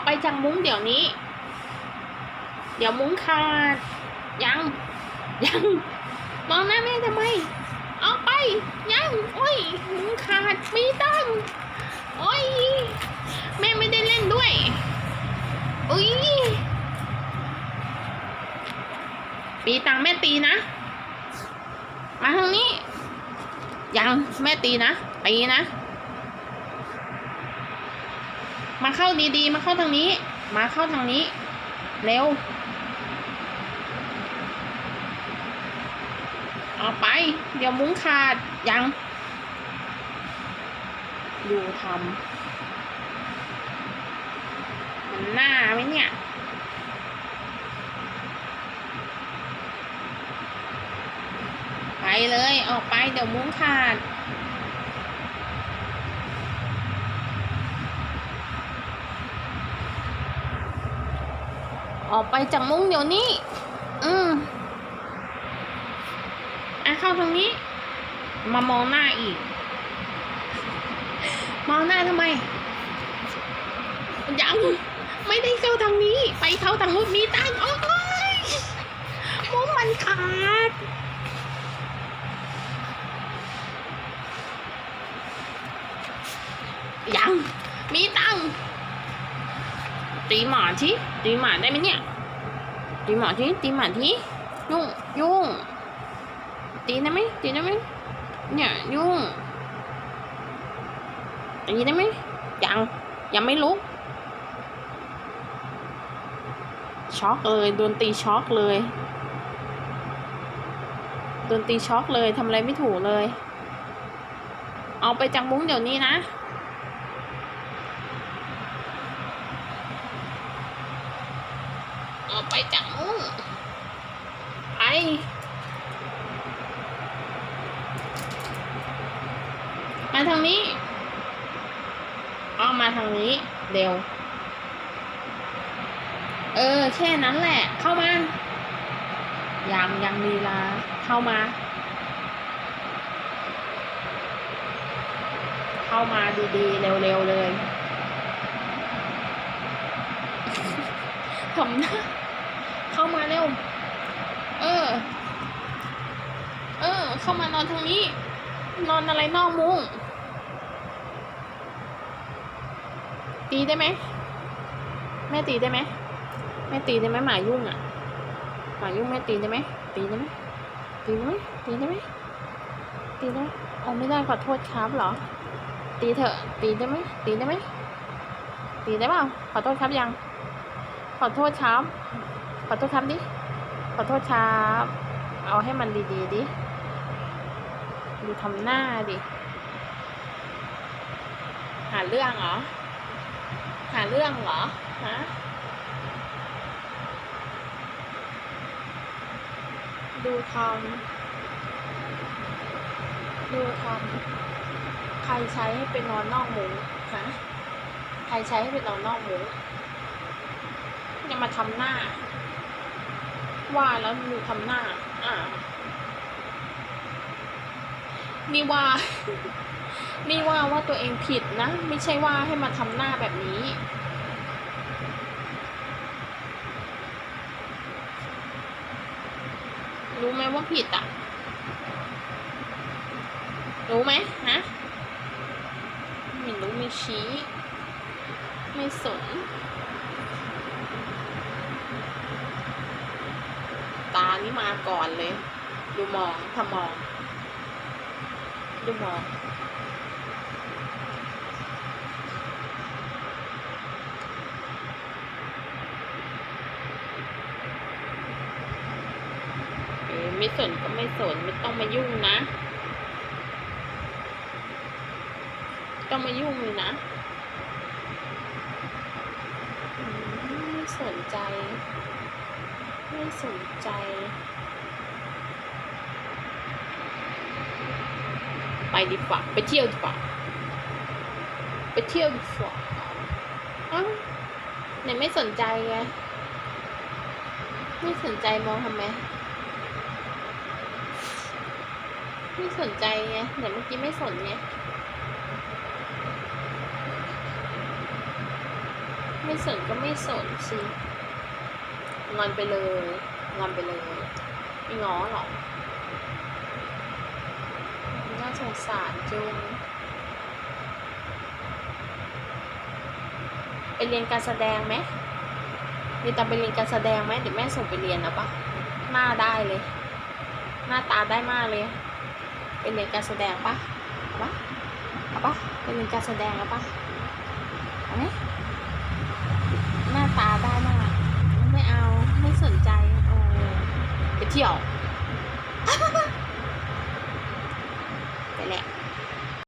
อกไปจากมุ้งเดี๋ยวนี้ เดี๋ยวมุ้งขาด ยัง ยัง มองหน้าแม่ทำไม ออกไป ยัง โอ้ย มุ้งขาดไม่ต้งโอ้ย แม่ไม่ได้เล่นด้วยอุ้ยปีตังแม่ตีนะ มาทางนี้ ยัง แม่ตีนะ ตีนะ มาเข้าดีๆ มาเข้าทางนี้ มาเข้าทางนี้ เร็วออกไป เดี๋ยวมุ้งขาด ยัง ดูทำมันหน้าไหมเนี่ยไปเลย ออกไปเดี๋ยวมุ้งขาด ออกไปจากมุ้งเดี๋ยวนี้ อืมอะเข้าทางนี้ มามองหน้าอีก มองหน้าทำไม ยัง ไม่ได้เข้าทางนี้ ไปเข้าทางนู้นมีตังโอ้ยมุ้งมันขาดยัง มีตังค์ ตีหมาทีตีหมาได้ไหมเนี่ยตีหมาทีตีหมาทียุ่งยุ่งตีได้ไหมตีได้ไหมเนี่ยยุ่งตีได้ไหมยังยังไม่ลุกช็อกเลยโดนตีช็อกเลยโดนตีช็อกเลยทำอะไรไม่ถูกเลย เอาไปจากมุ้งเดี๋ยวนี้นะ ออกไปจากมุ้งไปมาทางนี้เอามาทางนี้เร็ว เออ แค่นั้นแหละ เข้ามา ยังยังลีลาเข้ามา เข้ามาดีๆ เร็วๆเลยทำหน้ามาเร็ว เออ เข้ามานอนทางนี้ นอนอะไรนอกมุ้งตีได้ไหมแม่ตีได้ไหมแม่ตีได้ไหมหมายุ่งอะหมายุ่งแม่ตีได้ไหมตีได้ไหมตีได้ไหมตีได้ไหมตีได้ไหมเอาไม่ได้ขอโทษครับเหรอ ตีเถอะ ตีได้ไหมตีได้ไหมตีได้เปล่าขอโทษครับยัง ขอโทษครับขอโทษครับดิขอโทษครับ เอาให้มันดีๆดิ ดูทำหน้าดิ หาเรื่องเหรอ หาเรื่องเหรอ ฮะ ดูทำดูทำใครใช้ให้ไปนอนนอกมุ้งฮะ ใครใช้ให้ไปนอนนอกมุ้งย่ามาทำหน้า ว่าแล้วดูทำหน้า อ่า นี่ว่า นี่ว่าว่าตัวเองผิดนะ ไม่ใช่ว่าให้มาทำหน้าแบบนี้รู้ไหมว่าผิดอะ รู้ไหมฮะ ไม่รู้ไม่ชี้ ไม่สน ตานี่มาก่อนเลย ดูมองถ้ามอง ดูมอเออไม่สนก็ไม่สนไม่ต้องมายุ่งนะ ต้องมายุ่งเลยนะไม่สนใจ ไม่สนใจ ไป ดีกว่า ไปเที่ยวดีกว่า ไปเที่ยวดีกว่าเอ้าเนี่ยไม่สนใจไง ไม่สนใจมองทำไม ไม่สนใจไงไหนเมื่อกี้ไม่สนไง ไม่ไม่สนก็ไม่สนสิงอนไปเลย งอนไปเลยไม่ง้อหรอกน่าส งสารจุงไปเรียนการแสดงไหมมีตาไปเรียนการแสดงไหมเดี๋ยวแม่ส่งไปเรียนนะปะหน้าได้เลย หน้าตาได้มากเลยไปเรียนการแสดงปะปะเปะไปเรียนการแสดงเอาปะเอาไหมหน้าตาได้มากไม่เอาไม่สนใจโอ้ไปเที่ยว